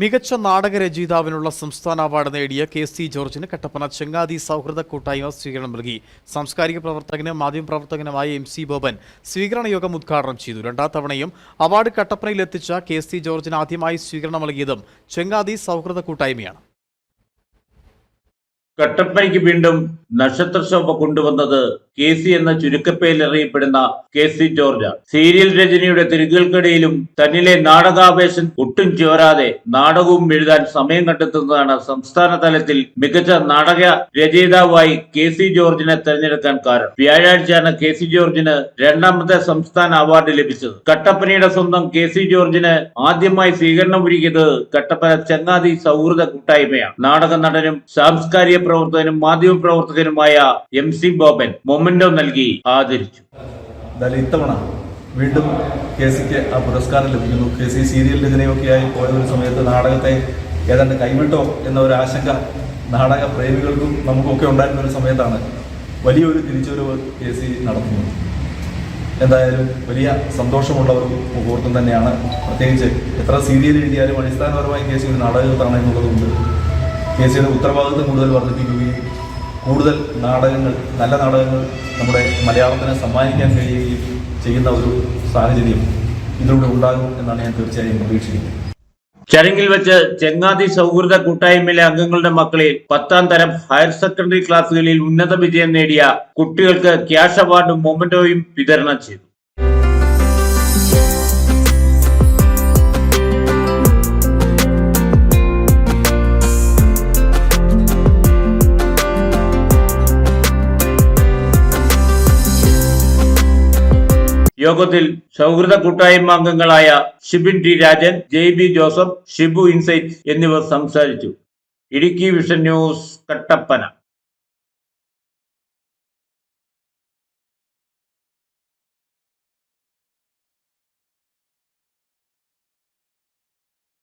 മികച്ച നാടക നാടകരചയിതാവിനുള്ള സംസ്ഥാന അവാർഡ് നേടിയ കെ സി ജോർജിന് കട്ടപ്പന ചെങ്ങാതി സൗഹൃദ കൂട്ടായ്മ സ്വീകരണം നൽകി. സാംസ്കാരിക പ്രവർത്തകനും മാധ്യമപ്രവർത്തകനുമായ എം സി ബോബൻ സ്വീകരണ യോഗം ഉദ്ഘാടനം ചെയ്തു. രണ്ടാം തവണയും അവാർഡ് കട്ടപ്പനയിലെത്തിച്ച കെ സി ജോർജിന് ആദ്യമായി സ്വീകരണം നൽകിയതും ചെങ്ങാതി സൗഹൃദ കൂട്ടായ്മയാണ്. കട്ടപ്പനയ്ക്ക് വീണ്ടും നക്ഷത്ര ശോഭ കൊണ്ടുവന്നത് കെ സി എന്ന ചുരുക്കപ്പേരിൽ അറിയപ്പെടുന്ന കെ സി ജോർജ്. സീരിയൽ രചനയുടെ തിരികൾക്കിടയിലും തന്നിലെ നാടകാവേശം ഒട്ടും ചോരാതെ നാടകവും എഴുതാൻ സമയം കണ്ടെത്തുന്നതാണ് സംസ്ഥാന തലത്തിൽ മികച്ച നാടക രചയിതാവായി കെ സി ജോർജിനെ തെരഞ്ഞെടുക്കാൻ കാരണം. വ്യാഴാഴ്ചയാണ് കെ സി ജോർജിന് രണ്ടാമത്തെ സംസ്ഥാന അവാർഡ് ലഭിച്ചത്. കട്ടപ്പനയുടെ സ്വന്തം കെ സി ജോർജിന് ആദ്യമായി സ്വീകരണം ഒരുക്കിയത് കട്ടപ്പന ചങ്ങാതി സൗഹൃദ കൂട്ടായ്മയാണ്. നാടക നടനും സാംസ്കാരിക പ്രവർത്തകനും മാധ്യമപ്രവർത്തകനുമായ എം സി ബോബൻ മൊമെന്റോ നൽകി ആദരിച്ചു. ഇത്തവണ വീണ്ടും കെ സിക്ക് ആ പുരസ്കാരം ലഭിക്കുന്നു. കെ സി സീരിയൽ രചനയൊക്കെയായി പോയ ഒരു സമയത്ത് നാടകത്തെ ഏതാണ്ട് കൈവിട്ടോ എന്ന ഒരു ആശങ്ക നാടക പ്രേമികൾക്കും നമുക്കൊക്കെ ഉണ്ടായിരുന്ന ഒരു സമയത്താണ് വലിയൊരു തിരിച്ചുവരവ് കെ സി നടത്തുന്നത്. എന്തായാലും വലിയ സന്തോഷമുള്ള ഒരു മുഹൂർത്തം തന്നെയാണ്. പ്രത്യേകിച്ച് എത്ര സീരിയൽ എഴുതിയാലും അടിസ്ഥാനപരമായി കെ സി ഒരു നാടകത്താണ് എന്നുള്ളതുകൊണ്ട് കെ സിയുടെ ഉത്തരവാദിത്വം കൂടുതൽ വർദ്ധിപ്പിക്കുകയും കൂടുതൽ നാടകങ്ങൾ നല്ല നാടകങ്ങൾ നമ്മുടെ മലയാളത്തിനെ സമ്മാനിക്കാൻ കഴിയുകയും ചെയ്യുന്ന ഒരു സാഹചര്യം ഇതിലൂടെ ഉണ്ടാകും എന്നാണ് ഞാൻ തീർച്ചയായും പ്രതീക്ഷിക്കുന്നത്. ചടങ്ങിൽ വെച്ച് ചെങ്ങാതി സൗഹൃദ കൂട്ടായ്മയിലെ അംഗങ്ങളുടെ മക്കളിൽ പത്താം തരം ഹയർ സെക്കൻഡറി ക്ലാസ്സുകളിൽ ഉന്നത വിജയം നേടിയ കുട്ടികൾക്ക് ക്യാഷ് അവാർഡും മൊമെന്റോയും വിതരണം ചെയ്തു. യോഗത്തിൽ സൗഹൃദ കൂട്ടായ്മ അംഗങ്ങളായ Shibin T Rajan J B Joseph Shibu insight എന്നിവർ സംസാരിച്ചു. Idukki vision news Kattappana.